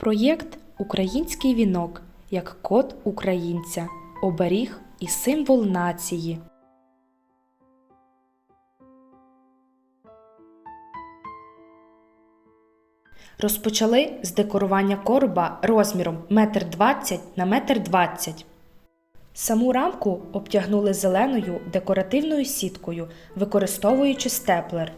Проєкт Український вінок як код українця, оберіг і символ нації. Розпочали з декорування короба розміром 1,20 м на 1,20 м. Саму рамку обтягнули зеленою декоративною сіткою, використовуючи степлер.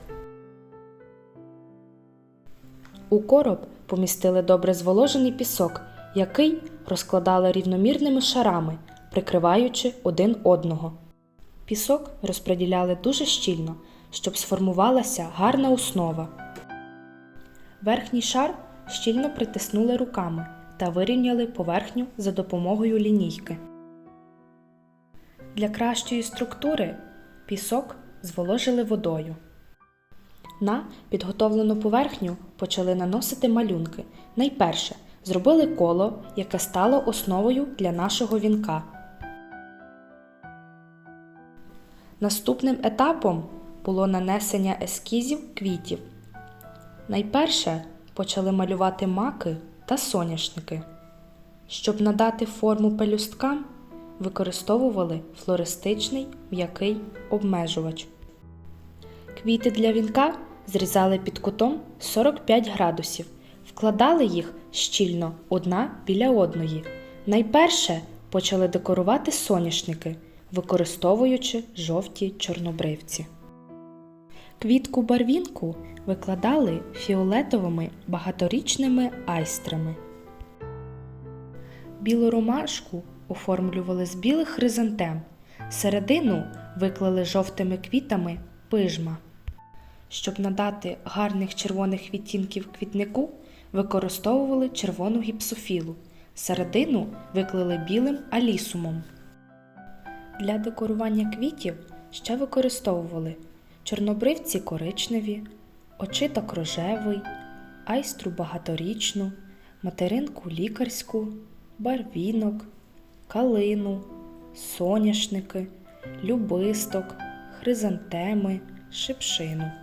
У короб помістили добре зволожений пісок, який розкладали рівномірними шарами, прикриваючи один одного. Пісок розподіляли дуже щільно, щоб сформувалася гарна основа. Верхній шар щільно притиснули руками та вирівняли поверхню за допомогою лінійки. Для кращої структури пісок зволожили водою. На підготовлену поверхню почали наносити малюнки. Найперше зробили коло, яке стало основою для нашого вінка. Наступним етапом було нанесення ескізів квітів. Найперше почали малювати маки та соняшники. Щоб надати форму пелюсткам, використовували флористичний м'який обмежувач. Квіти для вінка зрізали під кутом 45 градусів, вкладали їх щільно одна біля одної. Найперше почали декорувати соняшники, використовуючи жовті чорнобривці. Квітку барвінку викладали фіолетовими багаторічними айстрами. Білу ромашку оформлювали з білих хризантем, середину виклали жовтими квітами пижма. Щоб надати гарних червоних відтінків квітнику, використовували червону гіпсофілу, середину виклали білим алісумом. Для декорування квітів ще використовували чорнобривці коричневі, очиток рожевий, айстру багаторічну, материнку лікарську, барвінок, калину, соняшники, любисток, хризантеми, шипшину.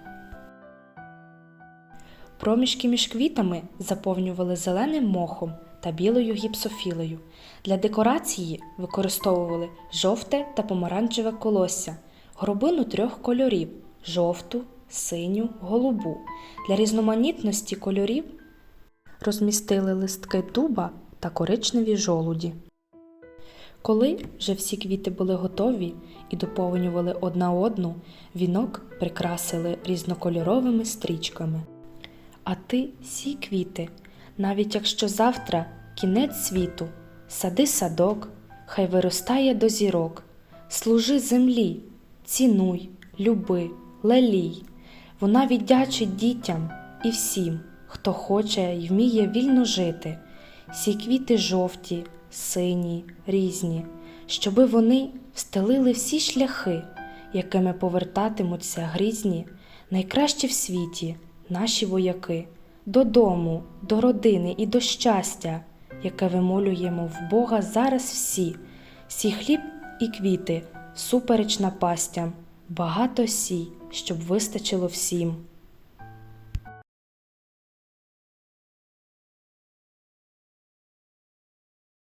Проміжки між квітами заповнювали зеленим мохом та білою гіпсофілою. Для декорації використовували жовте та помаранчеве колосся, горобину трьох кольорів жовту, синю, голубу. Для різноманітності кольорів розмістили листки дуба та коричневі жолуді. Коли вже всі квіти були готові і доповнювали одна одну, вінок прикрасили різнокольоровими стрічками. А ти сі квіти, навіть якщо завтра кінець світу, сади садок, хай виростає до зірок, служи землі, цінуй, люби, лелій. Вона віддячить дітям і всім, хто хоче й вміє вільно жити. Сі квіти жовті, сині, різні, щоби вони встелили всі шляхи, якими повертатимуться грізні, найкращі в світі наші вояки, додому, до родини і до щастя, яке вимолюємо в Бога зараз всі, сі хліб і квіти, супереч напастям, багато сій, щоб вистачило всім.